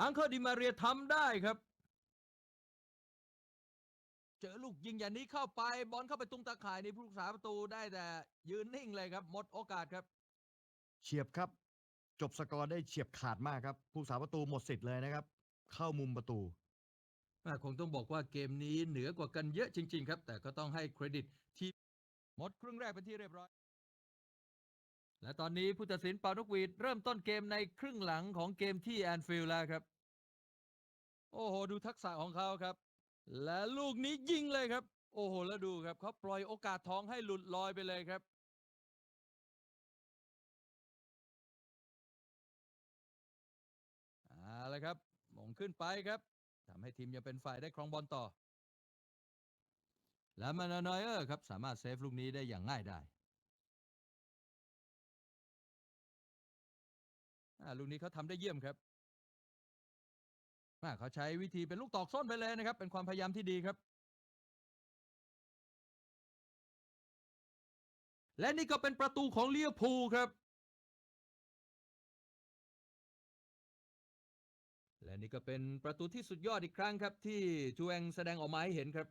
อังเคอร์ดิมาเรียทำได้ครับ เจอลูกยิงอย่างนี้เข้าไปบอลเข้าไปตุ้งตาข่ายในผู้รักษาประตูได้แต่ยืนนิ่งเลยครับ หมดโอกาสครับ เฉียบครับ จบสกอร์ได้เฉียบขาดมากครับ ผู้สาประตูหมดสิทธิ์เลยนะครับ เข้ามุมประตูอ่าคงต้องบอกว่าเกมนี้เหนือกว่ากันเยอะจริง ๆ ครับ แต่ก็ต้องให้เครดิตที่หมดครึ่งแรกเป็นที่เรียบร้อย และตอนนี้ผู้ตัดสินเป่านกหวีดเริ่มต้นเกมในครึ่งหลังของเกมที่แอนฟิลด์แล้วครับ โอ้โห ดูทักษะของเขาครับ และลูกนี้ยิงเลยครับ โอ้โห แล้วดูครับเขาปล่อยโอกาสท้องให้หลุดลอยไปเลยครับ เอาละครับมงขึ้นไปครับทำให้ทีมยังเป็นฝ่ายได้ครองบอลต่อ และมานานอยเออร์ครับ สามารถเซฟลูกนี้ได้อย่างง่ายได้ ลูกนี้เขาทำได้เยี่ยมครับอ่าเขาใช้วิธีเป็นลูกตอกส้นไปเลยนะครับ เป็นความพยายามที่ดีครับ และนี่ก็เป็นประตูของเลียวพูลครับ และนี่ก็เป็นประตูที่สุดยอดอีกครั้งครับ ที่จูแองแสดงออกมาให้เห็นครับ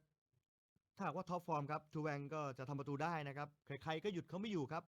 ถ้าหากว่าท็อปฟอร์มครับทูแวงก็จะทำประตูได้นะครับ ใครๆก็หยุดเขาไม่อยู่ครับ